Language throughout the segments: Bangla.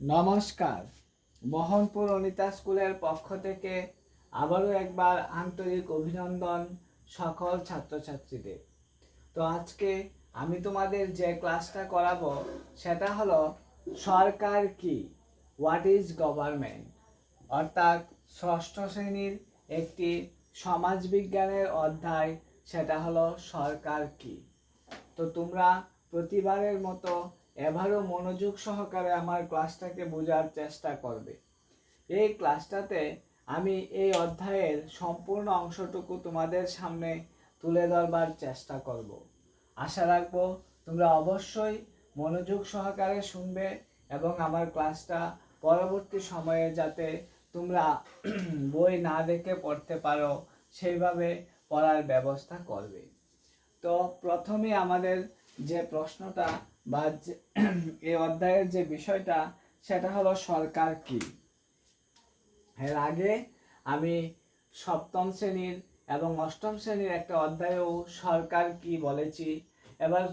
নমস্কার। মোহনপুর অনিতা স্কুলের পক্ষ থেকে আবারও একবার আন্তরিক অভিনন্দন সকল ছাত্রছাত্রীদের। তো আজকে আমি তোমাদের যে ক্লাসটা করাবো, সেটা হলো সরকার কি? হোয়াট ইজ গভর্নমেন্ট অর্থাৎ ষষ্ঠ শ্রেণির একটি সমাজবিজ্ঞানের অধ্যায়, সেটা হলো সরকার কি? তো তোমরা প্রতিবারের মতো এবারও মনোযোগ সহকারে আমার ক্লাসটাকে বোঝার চেষ্টা করবে। এই ক্লাসটাতে আমি এই অধ্যায়ের সম্পূর্ণ অংশটুকু তোমাদের সামনে তুলে ধরবার চেষ্টা করব। আশা রাখব তোমরা অবশ্যই মনোযোগ সহকারে শুনবে এবং আমার ক্লাসটা পরবর্তী সময়ে যাতে তোমরা বই না দেখে পড়তে পারো, সেইভাবে পড়ার ব্যবস্থা করবে। তো প্রথমে আমাদের যে প্রশ্নটা বা এই অধ্যায়ের যে বিষয়টা, সেটা হলো সরকার কি? এর আগে আমি সপ্তম শ্রেণির এবং অষ্টম শ্রেণির একটা অধ্যায়েও সরকার কি বলেছি, এবার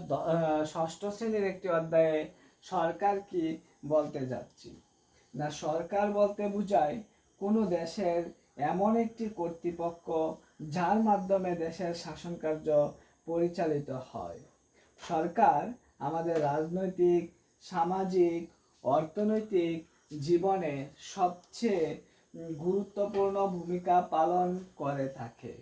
ষষ্ঠ শ্রেণির একটি অধ্যায়ে সরকার কি বলতে যাচ্ছি। না, সরকার বলতে বোঝায় কোনো দেশের এমন একটি কর্তৃপক্ষ যার মাধ্যমে দেশের শাসন কার্য পরিচালিত হয়। সরকার আমাদের রাজনৈতিক, সামাজিক, অর্থনৈতিক জীবনে সবচেয়ে গুরুত্বপূর্ণ ভূমিকা পালন করে থাকে।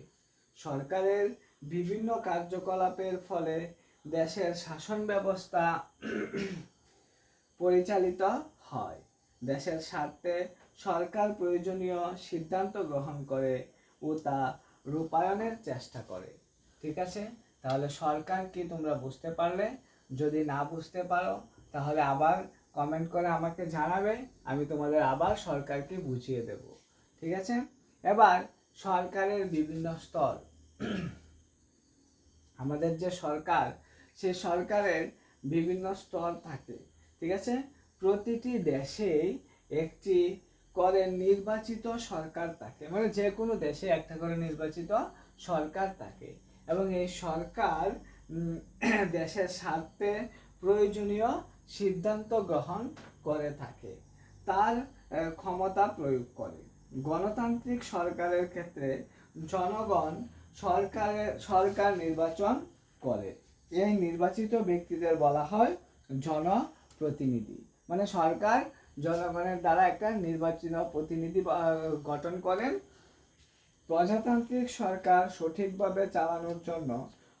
সরকারের বিভিন্ন কার্যকলাপের ফলে দেশের শাসন ব্যবস্থা পরিচালিত হয়। দেশের স্বার্থে সরকার প্রয়োজনীয় সিদ্ধান্ত গ্রহণ করে ও তা রূপায়ণের চেষ্টা করে। ঠিক আছে? তাহলে সরকার কি তোমরা বুঝতে পারলে? যদি না বুঝতে পারো, তাহলে আবার কমেন্ট করে আমাকে জানাবে, আমি তোমাদের আবার সরকারকে বুঝিয়ে দেব। ঠিক আছে? এবার সরকারের বিভিন্ন স্তর। আমাদের যে সরকার, সে সরকারের বিভিন্ন স্তর থাকে। ঠিক আছে? প্রতিটি দেশেই একটি করে নির্বাচিত সরকার থাকে। মানে যে কোনো দেশে একটা করে নির্বাচিত সরকার থাকে। এবং এই সরকার দেশের স্বার্থে প্রয়োজনীয় সিদ্ধান্ত গ্রহণ করে থাকে। তার ক্ষমতা প্রয়োগ করে। গণতান্ত্রিক সরকারের ক্ষেত্রে জনগণ সরকারের সরকার নির্বাচন করে। এই নির্বাচিত ব্যক্তিদের বলা হয় জনপ্রতিনিধি। মানে সরকার জনগণের দ্বারা একটা নির্বাচিত প্রতিনিধি গঠন করেন। প্রজাতান্ত্রিক সরকার সঠিকভাবে চালানোর জন্য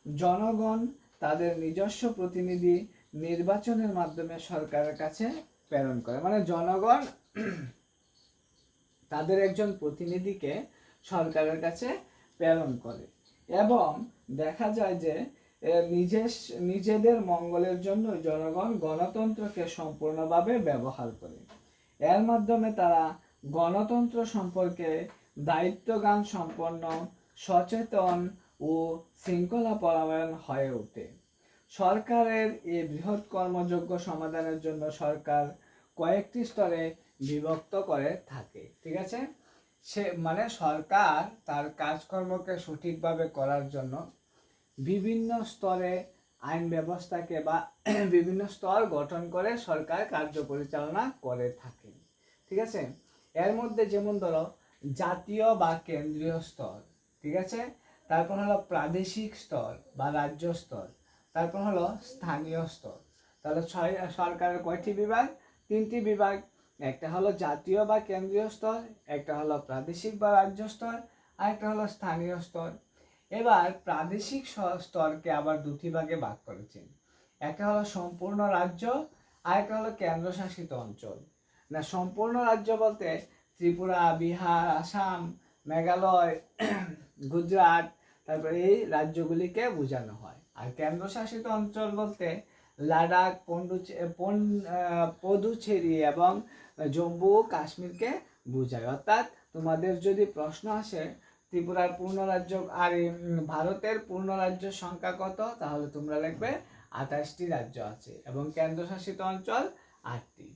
জনগণ তাদের নিজস্ব প্রতিনিধি নির্বাচনের মাধ্যমে সরকারের কাছে প্রেরণ করে। মানে জনগণ তাদের একজন প্রতিনিধিকে সরকারের কাছে প্রেরণ করে এবং দেখা যায় যে নিজের নিজেদের মঙ্গলের জন্য জনগণ গণতন্ত্রকে সম্পূর্ণভাবে ব্যবহার করে। এর মাধ্যমে তারা গণতন্ত্র সম্পর্কে দায়িত্বজ্ঞান সম্পন্ন, সচেতন ও শৃঙ্খলা পরায়ণ হয়ে ওঠে। সরকারের এ বৃহৎ কর্মযোগ্য সমাধানের জন্য সরকার কয়েকটি স্তরে বিভক্ত করে থাকে, ঠিক আছে? সে মানে সরকার তার কাজকর্মকে সঠিকভাবে করার জন্য বিভিন্ন স্তরে আইন ব্যবস্থাকে বা বিভিন্ন স্তর গঠন করে সরকার কার্য পরিচালনা করে থাকে, ঠিক আছে? এর মধ্যে যেমন ধরো, জাতীয় বা কেন্দ্রীয় স্তর, ঠিক আছে? তারপর হলো প্রাদেশিক স্তর বা রাজ্য স্তর। তারপর হলো স্থানীয় স্তর। তাহলে ছয়, সরকারের কয়টি বিভাগ? তিনটি বিভাগ। একটা হলো জাতীয় বা কেন্দ্রীয় স্তর, একটা হলো প্রাদেশিক বা রাজ্য স্তর, আর একটা হলো স্থানীয় স্তর। এবার প্রাদেশিক স্তরকে আবার দুটি ভাগে ভাগ করেছেন। একটা হলো সম্পূর্ণ রাজ্য, আর একটা হলো কেন্দ্রশাসিত অঞ্চল। না, সম্পূর্ণ রাজ্য বলতে ত্রিপুরা, বিহার, আসাম, মেঘালয় গুজরাট, তারপরে এই রাজ্যগুলিকে বোঝানো হয়। আর কেন্দ্রশাসিত অঞ্চল বলতে লাদাখ, পন্ডুচে পদুচেরি এবং জম্মু ও কাশ্মীরকে বোঝায়। অর্থাৎ তোমাদের যদি প্রশ্ন আসে, ত্রিপুরার পূর্ণ রাজ্য আর ভারতের পূর্ণ রাজ্যের সংখ্যা কত, তাহলে তোমরা লিখবে আঠাশটি রাজ্য আছে এবং কেন্দ্রশাসিত অঞ্চল আটটি।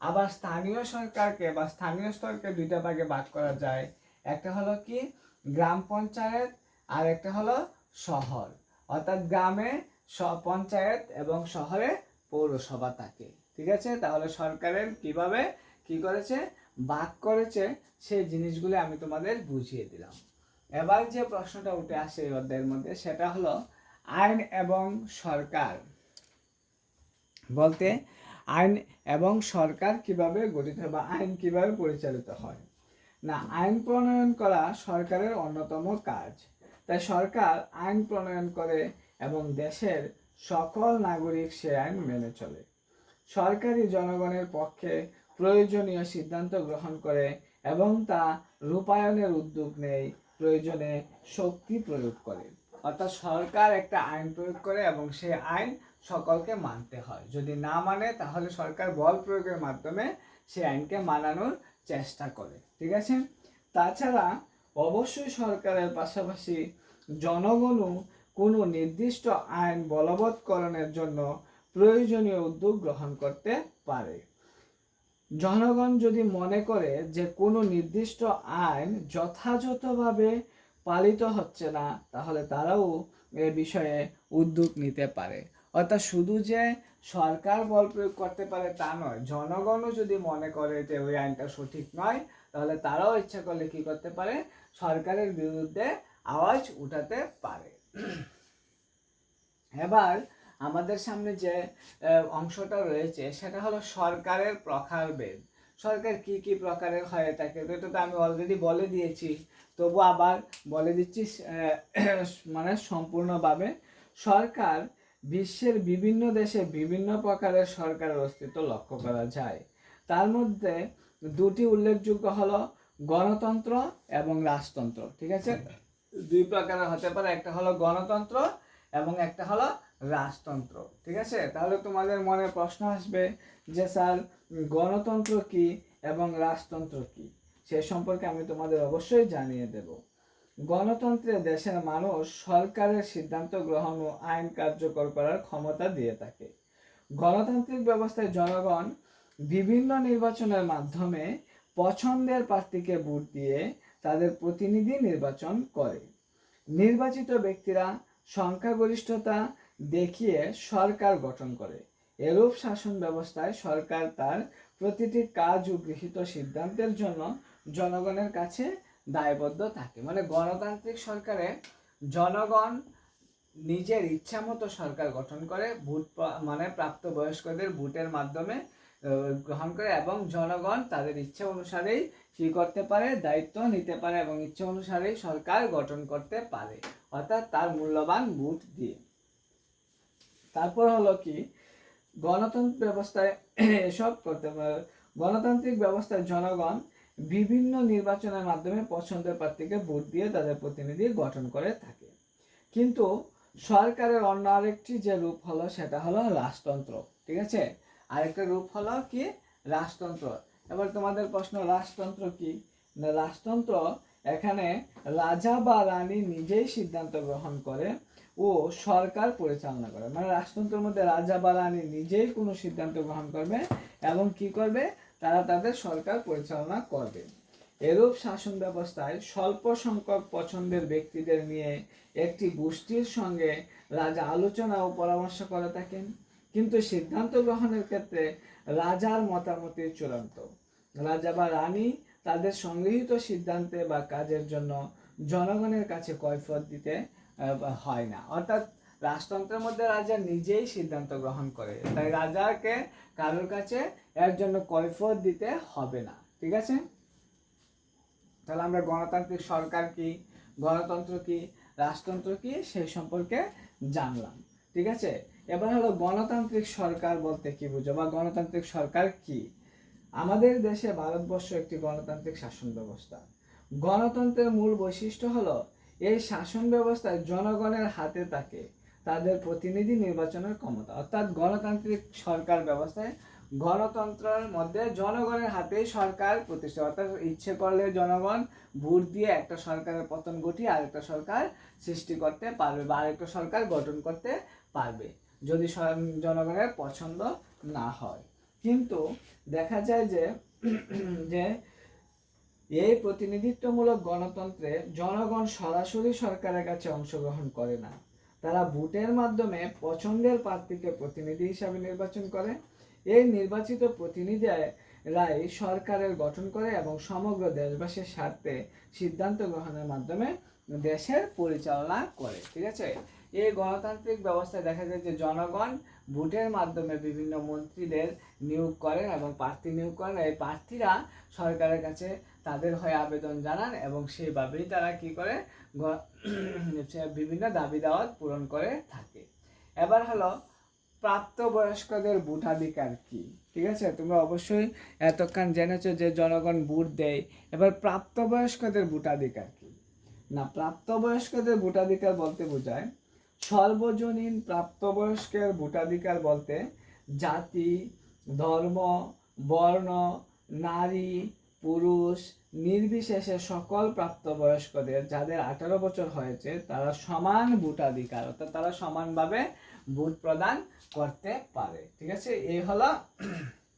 আবার স্থানীয় সরকারকে বা স্থানীয় স্তরকে দুইটা ভাগে ভাগ করা যায়। একটা হলো কি? গ্রাম পঞ্চায়েত আর একটা হলো শহর। অর্থাৎ গ্রামে স- পঞ্চায়েত এবং শহরে পৌরসভা থাকে। ঠিক আছে? তাহলে সরকারের কীভাবে কি করেছে? ভাগ করেছে, সেই জিনিসগুলো আমি তোমাদের বুঝিয়ে দিলাম। এবার যে প্রশ্নটা উঠে আসে এই অধ্যায়ের মধ্যে, সেটা হলো আইন এবং সরকার। বলতে আইন এবং সরকার কীভাবে গঠিত বা আইন কীভাবে পরিচালিত হয়? না, আইন প্রণয়ন করা সরকারের অন্যতম কাজ। তাই সরকার আইন প্রণয়ন করে এবং দেশের সকল নাগরিক সে আইন মেনে চলে। সরকারি জনগণের পক্ষে প্রয়োজনীয় সিদ্ধান্ত গ্রহণ করে এবং তা রূপায়ণের উদ্যোগ নেয়, প্রয়োজনে শক্তি প্রয়োগ করে। অর্থাৎ সরকার একটা আইন প্রয়োগ করে এবং সেই আইন সকলকে মানতে হয়। যদি না মানে তাহলে সরকার বল প্রয়োগের মাধ্যমে সেই আইনকে মানানোর চেষ্টা করে। ঠিক আছে? তাছাড়া অবশ্যই সরকারের পাশাপাশি জনগণও কোনো নির্দিষ্ট আইন বলবৎকরণের জন্য প্রয়োজনীয় উদ্যোগ গ্রহণ করতে পারে। জনগণ যদি মনে করে যে কোনো নির্দিষ্ট আইন যথাযথভাবে পালিত হচ্ছে না, তাহলে তারাও এ বিষয়ে উদ্যোগ নিতে পারে। অর্থাৎ শুধু যে সরকার বল প্রয়োগ করতে পারে তা নয়, জনগণও যদি মনে করে যে ওই আইনটা সঠিক নয় তাহলে তারাও ইচ্ছা করলে কি করতে পারে? সরকারের বিরুদ্ধে আওয়াজ উঠাতে পারে। এবার আমাদের সামনে যে অংশটা রয়েছে, সেটা হলো সরকারের প্রকারভেদ। সরকার কি কি প্রকারের হয়ে থাকে তো এটা তো আমি অলরেডি বলে দিয়েছি। তবু আবার বলে দিচ্ছি মানে সম্পূর্ণভাবে। সরকার বিশ্বের বিভিন্ন দেশে বিভিন্ন প্রকারের সরকারের অস্তিত্ব লক্ষ্য করা যায়। তার মধ্যে দুটি উল্লেখযোগ্য হলো গণতন্ত্র এবং রাজতন্ত্র, ঠিক আছে? দুই প্রকারের হতে পারে, একটা হলো গণতন্ত্র এবং একটা হলো রাজতন্ত্র, ঠিক আছে? তাহলে তোমাদের মনে প্রশ্ন আসবে যে, স্যার, গণতন্ত্র কি এবং রাজতন্ত্র কি? সে সম্পর্কে আমি তোমাদের অবশ্যই জানিয়ে দেব। গণতন্ত্রে দেশের মানুষ সরকারের সিদ্ধান্ত গ্রহণ ও আইন কার্যকর করার ক্ষমতা দিয়ে থাকে। গণতান্ত্রিক ব্যবস্থায় জনগণ বিভিন্ন নির্বাচনের মাধ্যমে পছন্দের প্রার্থীকে ভোট দিয়ে তাদের প্রতিনিধি নির্বাচন করে। নির্বাচিত ব্যক্তিরা সংখ্যাগরিষ্ঠতা দেখিয়ে সরকার গঠন করে। এরূপ শাসন ব্যবস্থায় সরকার তার প্রতিটি কাজ ও গৃহীত সিদ্ধান্তের জন্য জনগণের কাছে দায়বদ্ধ থাকে। মানে গণতান্ত্রিক সরকারে জনগণ নিজের ইচ্ছা মতো সরকার গঠন করে, ভোট মানে প্রাপ্তবয়স্কদের ভোটের মাধ্যমে গ্রহণ করে এবং জনগণ তাদের ইচ্ছা অনুসারেই কি করতে পারে, দায়িত্ব নিতে পারে এবং ইচ্ছা অনুসারেই সরকার গঠন করতে পারে। অর্থাৎ তার মূল্যবান ভোট দিয়ে। তারপর হলো কি? গণতন্ত্র ব্যবস্থায় এসব করতে পারে। গণতান্ত্রিক ব্যবস্থায় জনগণ বিভিন্ন নির্বাচনের মাধ্যমে পছন্দের প্রার্থীকে ভোট দিয়ে তাদের প্রতিনিধি গঠন করে থাকে। কিন্তু সরকারের অন্য আরেকটি যে রূপ হলো, সেটা হলো রাজতন্ত্র। ঠিক আছে? আরেকটা রূপ হলো কি? রাজতন্ত্র। এবার তোমাদের প্রশ্ন, রাজতন্ত্র কি? না, রাজতন্ত্র এখানে রাজা বা রানী নিজেই সিদ্ধান্ত গ্রহণ করে ও সরকার পরিচালনা করে। মানে রাজতন্ত্রের মধ্যে রাজা বা রানী নিজেই কোনো সিদ্ধান্ত গ্রহণ করবে এবং কি করবে? তারা তাদের সরকার পরিচালনা করবে। এরূপ শাসন ব্যবস্থায় স্বল্প সংখ্যক পছন্দের ব্যক্তিদের নিয়ে একটি গোষ্ঠীর সঙ্গে রাজা আলোচনা ও পরামর্শ করে থাকেন। কিন্তু সিদ্ধান্ত গ্রহণের ক্ষেত্রে রাজার মতামতই চূড়ান্ত। রাজা বা রানী তাদের সংগৃহীত সিদ্ধান্তে বা কাজের জন্য জনগণের কাছে কৈফত দিতে হয় না। অর্থাৎ রাজতন্ত্রের মধ্যে রাজা নিজেই সিদ্ধান্ত গ্রহণ করে। তাই রাজাকে কারোর কাছে এর জন্য কৈফত দিতে হবে না। ঠিক আছে? তাহলে আমরা গণতান্ত্রিক সরকার কি, গণতন্ত্র কি, রাজতন্ত্র কি, সেই সম্পর্কে জানলাম। ঠিক আছে? এবার হলো গণতান্ত্রিক সরকার বলতে কি বুঝো? বা গণতান্ত্রিক সরকার কি? আমাদের দেশে ভারতবর্ষ একটি গণতান্ত্রিক শাসন ব্যবস্থা। গণতন্ত্রের মূল বৈশিষ্ট্য হলো, এই শাসন ব্যবস্থায় জনগণের হাতে থাকে, তাদের প্রতিনিধি নির্বাচনের ক্ষমতা। অর্থাৎ গণতান্ত্রিক সরকার ব্যবস্থায় গণতন্ত্রের মধ্যে জনগণের হাতেই সরকার প্রতিষ্ঠা। অর্থাৎ ইচ্ছে করলে জনগণ ভোট দিয়ে একটা সরকারের পতন ঘটিয়ে আরেকটা সরকার সৃষ্টি করতে পারবে বা আরেকটা সরকার গঠন করতে পারবে। যদি জনগণের পছন্দ না হয়। কিন্তু দেখা যায় যে যে এই প্রতিনিধিত্বমূলক গণতন্ত্রে জনগণ সরাসরি সরকারের কাছে অংশগ্রহণ করে না। তারা ভোটের মাধ্যমে পছন্দের প্রার্থীকে প্রতিনিধি হিসাবে নির্বাচন করে। এই নির্বাচিত প্রতিনিধিরাই সরকারের গঠন করে এবং সমগ্র দেশবাসীর স্বার্থে সিদ্ধান্ত গ্রহণের মাধ্যমে দেশের পরিচালনা করে। ঠিক আছে? এই গণতান্ত্রিক ব্যবস্থায় দেখা যায় যে জনগণ ভোটের মাধ্যমে বিভিন্ন মন্ত্রীদের নিয়োগ করেন এবং প্রার্থী নিয়োগ করেন। এই প্রার্থীরা সরকারের কাছে তাদের হয়ে আবেদন জানান এবং সেইভাবেই তারা কি করে? বিভিন্ন দাবি দাওয়াত পূরণ করে থাকে। এবার হলো, প্রাপ্তবয়স্কদের ভোটাধিকার কি? ঠিক আছে? তোমরা অবশ্যই এতক্ষণ জেনেছো যে জনগণ ভোট দেয়। এবার প্রাপ্তবয়স্কদের ভোটাধিকার কি? না, প্রাপ্তবয়স্কদের ভোটাধিকার বলতে বোঝায় সর্বজনীন প্রাপ্তবয়স্কের ভোটাধিকার বলতে জাতি, ধর্ম, বর্ণ, নারী, পুরুষ, নির্বিশেষে সকল প্রাপ্তবয়স্কদের যাদের আঠারো বছর হয়েছে, তারা সমান ভোটাধিকার, অর্থাৎ তারা সমানভাবে ভোট প্রদান করতে পারে। ঠিক আছে? এই হলো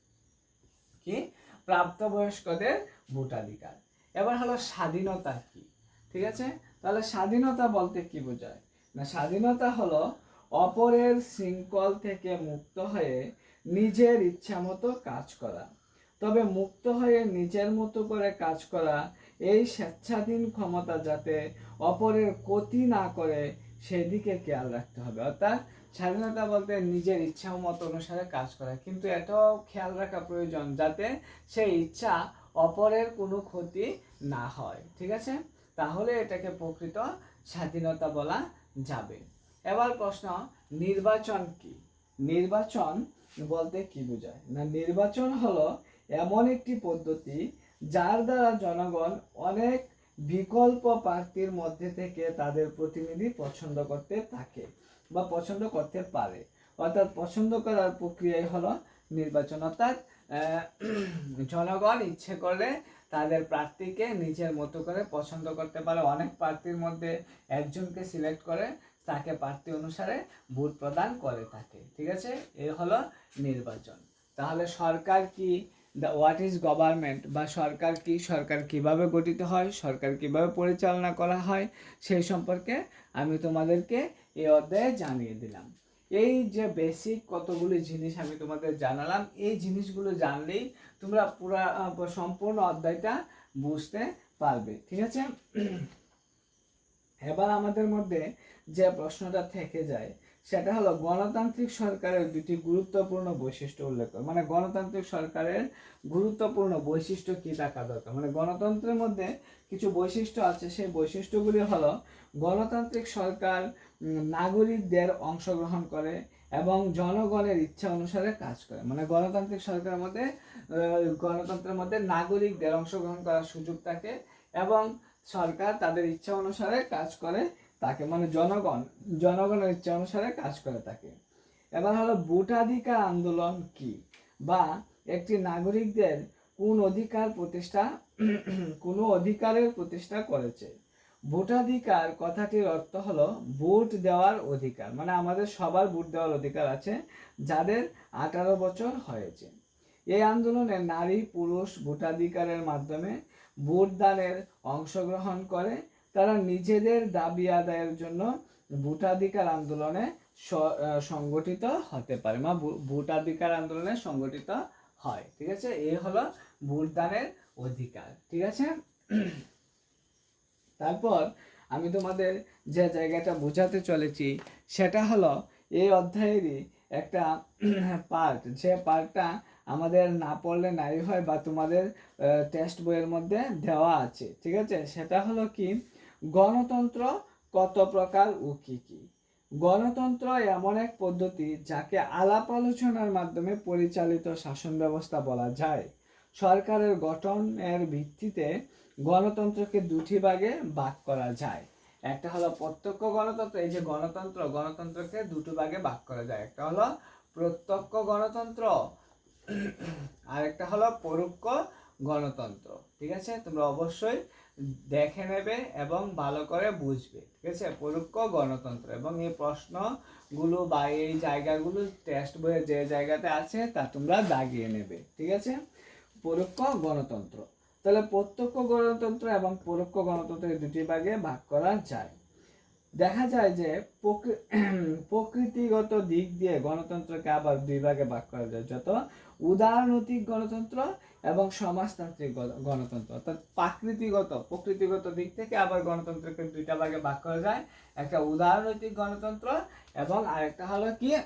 কি? প্রাপ্তবয়স্কদের ভোটাধিকার। এবার হলো স্বাধীনতা কি? ঠিক আছে? তাহলে স্বাধীনতা বলতে কি বোঝায়? না, স্বাধীনতা হলো অপরের শৃঙ্খল থেকে মুক্ত হয়ে নিজের ইচ্ছা মতো কাজ করা। তবে মুক্ত হয়ে নিজের মতো করে কাজ করা এই স্বেচ্ছাধীন ক্ষমতা যাতে অপরের ক্ষতি না করে, সেদিকে খেয়াল রাখতে হবে। অর্থাৎ স্বাধীনতা বলতে নিজের ইচ্ছা মতো অনুসারে কাজ করা। কিন্তু এটাও খেয়াল রাখা প্রয়োজন যাতে সেই ইচ্ছা অপরের কোনো ক্ষতি না হয়। ঠিক আছে? তাহলে এটাকে প্রকৃত স্বাধীনতা বলা যাবে। এবার প্রশ্ন, নির্বাচন কি? নির্বাচন বলতে কি বোঝায়? না, নির্বাচন হলো এমন একটি পদ্ধতি যার দ্বারা জনগণ অনেক বিকল্প প্রার্থীর মধ্যে থেকে তাদের প্রতিনিধি পছন্দ করতে থাকে বা পছন্দ করতে পারে। অর্থাৎ পছন্দ করার প্রক্রিয়াই হলো নির্বাচন। অর্থাৎ জনগণ ইচ্ছে করলে তাদের প্রার্থীকে নিজের মতো করে পছন্দ করতে পারে। অনেক প্রার্থীর মধ্যে একজনকে সিলেক্ট করে তাকে প্রার্থী অনুসারে ভোট প্রদান করে থাকে। ঠিক আছে? এ হলো নির্বাচন। তাহলে সরকার কি হোয়াট ইজ গভর্নমেন্ট বা সরকার কি, সরকার কীভাবে গঠিত হয়, সরকার কীভাবে পরিচালনা করা হয়, সেই সম্পর্কে আমি তোমাদেরকে এ অধ্যায়ে জানিয়ে দিলাম। এই যে বেসিক কতগুলি জিনিস আমি তোমাদের জানালাম, এই জিনিসগুলো জানলেই তোমরা পুরা সম্পূর্ণ অধ্যায়টা বুঝতে পারবে, ঠিক আছে? এবার আমাদের মধ্যে যে প্রশ্নটা থেকে যায় সেটা হলো গণতান্ত্রিক সরকারের দুটি গুরুত্বপূর্ণ বৈশিষ্ট্য উল্লেখ করে। মানে গণতান্ত্রিক সরকারের গুরুত্বপূর্ণ বৈশিষ্ট্য কি থাকা দরকার? মানে গণতন্ত্রের মধ্যে কিছু বৈশিষ্ট্য আছে, সেই বৈশিষ্ট্যগুলি হলো গণতান্ত্রিক সরকার নাগরিকদের অংশগ্রহণ করে এবং জনগণের ইচ্ছা অনুসারে কাজ করে। মানে গণতান্ত্রিক সরকারের মধ্যে গণতন্ত্রের মধ্যে নাগরিকদের অংশগ্রহণ করার সুযোগ থাকে এবং সরকার তাদের ইচ্ছা অনুসারে কাজ করে তাকে মানে জনগণ, জনগণের ইচ্ছা অনুসারে কাজ করে থাকে এবার হলো ভোটাধিকার আন্দোলন কি? বা একটি নাগরিকদের কোন অধিকার প্রতিষ্ঠা, কোনো অধিকারের প্রতিষ্ঠা করেছে? ভোটাধিকার কথাটির অর্থ হলো ভোট দেওয়ার অধিকার মানে আমাদের সবার ভোট দেওয়ার অধিকার আছে যাদের আঠারো বছর হয়েছে। এই আন্দোলনে নারী, পুরুষ ভোটাধিকারের মাধ্যমে ভোটদানের অংশগ্রহণ করে তারা নিজেদের দাবি আদায়ের জন্য ভোটাধিকার আন্দোলনে সংগঠিত হতে পারে বা ভোটাধিকার আন্দোলনে সংগঠিত হয়, ঠিক আছে? এই হলো ভোটদানের অধিকার, ঠিক আছে? তারপর আমি তোমাদের যে জায়গাটা বোঝাতে চলেছি, সেটা হলো এই অধ্যায়েরই একটা পার্ট যে পার্টটা আমাদের না পড়লে নাই হয় বা তোমাদের টেক্সট বইয়ের মধ্যে দেওয়া আছে, ঠিক আছে? সেটা হলো কি গণতন্ত্র কত প্রকার ও কি কি? গণতন্ত্র এমন এক পদ্ধতি যাকে আলাপ আলোচনার মাধ্যমে পরিচালিত শাসন ব্যবস্থা বলা যায়। সরকারের গঠনের ভিত্তিতে গণতন্ত্রকে দুটি ভাগে ভাগ করা যায়। একটা হলো প্রত্যক্ষ গণতন্ত্র, এই যে গণতন্ত্র, গণতন্ত্রকে দুটো ভাগে ভাগ করা যায়। একটা হলো প্রত্যক্ষ গণতন্ত্র, আর একটা হলো পরোক্ষ গণতন্ত্র। ঠিক আছে? তোমরা অবশ্যই দেখে নেবে এবং ভালো করে বুঝবে, ঠিক আছে? পরোক্ষ গণতন্ত্র। এবং এই প্রশ্নগুলো বা এই জায়গাগুলো টেস্ট বইয়ে যে জায়গাতে আছে, তা তোমরা দাগিয়ে নেবে, ঠিক আছে? পরোক্ষ গণতন্ত্র। তাহলে প্রত্যক্ষ গণতন্ত্র এবং পরোক্ষ গণতন্ত্র এই দুটি ভাগে ভাগ করা যায়। দেখা যায় যে প্রকৃ- প্রকৃতিগত দিক দিয়ে গণতন্ত্রকে আবার দুই ভাগে ভাগ করা যায়। যত উদারনৈতিক গণতন্ত্র এবং সমাজতান্ত্রিক গণতন্ত্র। অর্থাৎ প্রাকৃতিগত, প্রকৃতিগত দিক থেকে আবার গণতন্ত্রকে দুইটা ভাগে ভাগ করা যায়। একটা উদারনৈতিক গণতন্ত্র এবং আরেকটা হলো কি?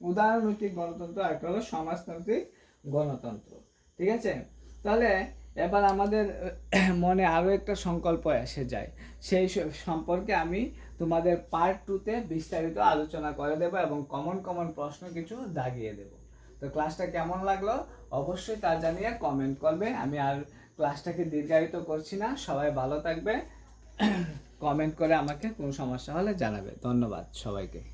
উদারনৈতিক গণতন্ত্র, আরেকটা হলো সমাজতান্ত্রিক গণতন্ত্র। ঠিক আছে? তাহলে এবার আমাদের মনে আরও একটা সংকল্প এসে যায়। সেই সম্পর্কে আমি তোমাদের পার্ট টুতে বিস্তারিত আলোচনা করে দেবো এবং কমন কমন প্রশ্ন কিছু দাগিয়ে দেব। তো ক্লাসটা কেমন লাগল? অবশ্যই তা জানিয়ে কমেন্ট করবে। আমি আর ক্লাসটাকে দীর্ঘায়িত করছি না। সবাই ভালো থাকবে। কমেন্ট করে আমাকে কোনো সমস্যা হলে জানাবে। ধন্যবাদ সবাইকে।